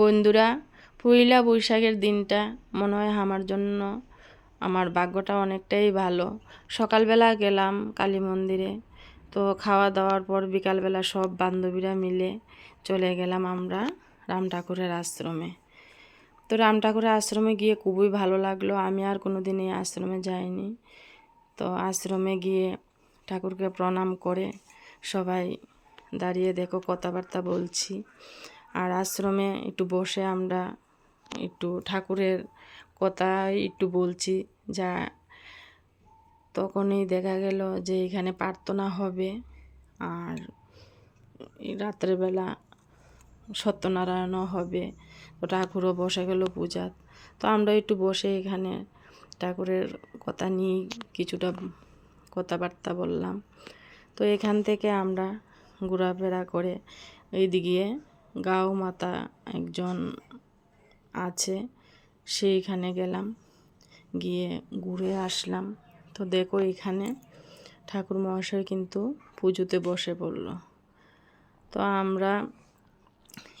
বন্ধুরা পয়লা বৈশাখের দিনটা মনে হয় আমার জন্য, আমার ভাগ্যটা অনেকটাই ভালো। সকালবেলা গেলাম কালী মন্দিরে, তো খাওয়া দাওয়ার পর বিকালবেলা সব বান্ধবীরা মিলে চলে গেলাম আমরা রাম ঠাকুরের আশ্রমে। তো রাম ঠাকুরের আশ্রমে গিয়ে খুবই ভালো লাগল, আমি আর কোনো দিন এই আশ্রমে যাইনি। তো আশ্রমে গিয়ে ঠাকুরকে প্রণাম করে সবাই দাঁড়িয়ে দেখো, কথাবার্তা বলছি। আর আশ্রমে একটু বসে আমরা একটু ঠাকুরের কথা একটু বলছি, যা তখনই দেখা গেল যে এখানে প্রার্থনা হবে। আর রাত্রেবেলা সত্যনারায়ণও হবে, তো ঠাকুরও বসে গেল পূজা তো আমরা একটু বসে এখানে ঠাকুরের কথা নিয়ে কিছুটা কথাবার্তা বললাম। তো এখান থেকে আমরা ঘোরাফেরা করে এইদিকে গাও মাতা একজন আছে, সেইখানে গেলাম। গিয়ে ঘুরে আসলাম। তো দেখো এখানে ঠাকুর মহাশয় কিন্তু পুজোতে বসে পড়ল। তো আমরা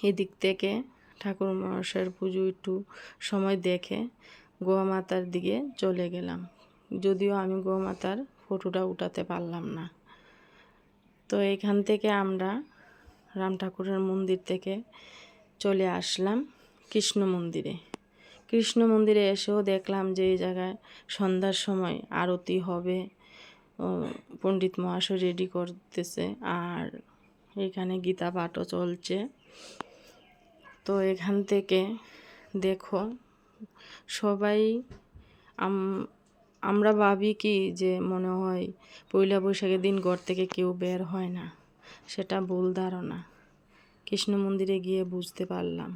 এদিক থেকে ঠাকুর মহাশয়ের পুজো একটু সময় দেখে গোয়া মাতার দিকে চলে গেলাম। যদিও আমি গোয়া মাতার ফটোটা উঠাতে পারলাম না। তো এখান থেকে আমরা রাম ঠাকুরের মন্দির থেকে চলে আসলাম কৃষ্ণ মন্দিরে। কৃষ্ণ মন্দিরে এসেও দেখলাম যে এই জায়গায় সন্ধ্যার সময় আরতি হবে। পণ্ডিত মহাশয় রেডি করতেছে আর এখানে গীতা পাঠও চলছে। তো এখান থেকে দেখো, সবাই আমরা ভাবি কি যে মনে হয় পয়লা বৈশাখের দিন ঘর থেকে কেউ বের হয় না। সেটা ভুল ধারণা। কৃষ্ণ মন্দিরে গিয়ে বুঝতে পারলাম।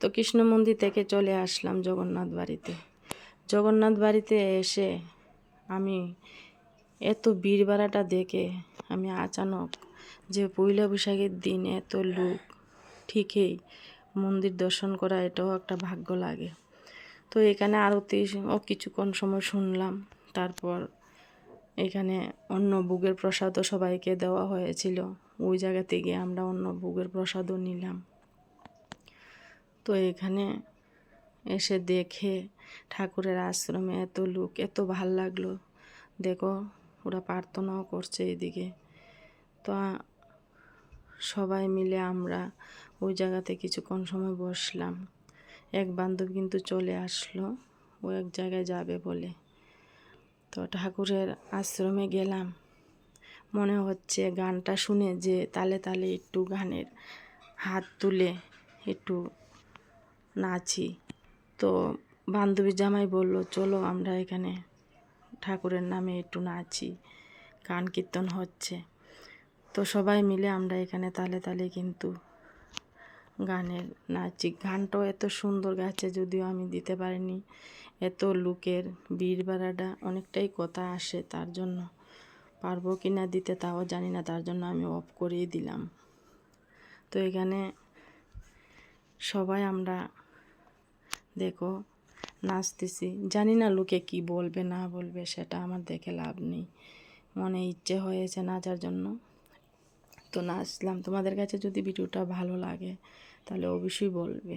তো কৃষ্ণ মন্দির থেকে চলে আসলাম জগন্নাথ বাড়িতে। জগন্নাথ বাড়িতে এসে আমি এত বাড়াটা দেখে আমি আচানক যে পয়লা বৈশাখের দিন এত লোক, ঠিকই মন্দির দর্শন করা এটাও একটা ভাগ্য লাগে। তো এখানে আরতি ও কিছুক্ষণ সময় শুনলাম, তারপর এখানে অন্য বুগের প্রসাদও সবাইকে দেওয়া হয়েছিল। ওই জায়গাতে গিয়ে আমরা অন্য বুগের প্রসাদও নিলাম। তো এখানে এসে দেখে ঠাকুরের আশ্রমে এত লোক, এত ভালো লাগল। দেখো, ওরা প্রার্থনাও করছে এদিকে। তো সবাই মিলে আমরা ওই জায়গাতে কিছুক্ষণ সময় বসলাম। এক বান্ধব কিন্তু চলে আসলো। ও এক জায়গায় যাবে বলে। তো ঠাকুরের আশ্রমে গেলাম। মনে হচ্ছে গানটা শুনে যে তালে তালে একটু গানের হাত তুলে একটু নাচি। তো বান্ধবী জামাই বলল, চলো আমরা এখানে ঠাকুরের নামে একটু নাচি, গান কীর্তন হচ্ছে। তো সবাই মিলে আমরা এখানে তালে তালে কিন্তু গানের নাচি গানটাও এত সুন্দর গাছে যদিও আমি দিতে পারিনি। এত লোকের বীর বাড়াটা অনেকটাই কথা আসে তার জন্য। পারব কি না দিতে তাও জানি না, তার জন্য আমি অফ করেই দিলাম। তো এখানে সবাই আমরা দেখো, নাচতেছি। জানি না লোকে কি বলবে, না বলবে, সেটা আমার দেখে লাভ নেই। মনে ইচ্ছে হয়েছে নাচার জন্য। তো নাচলাম। তোমাদের কাছে যদি ভিডিওটা ভালো লাগে তাহলে অবশ্যই বলবে।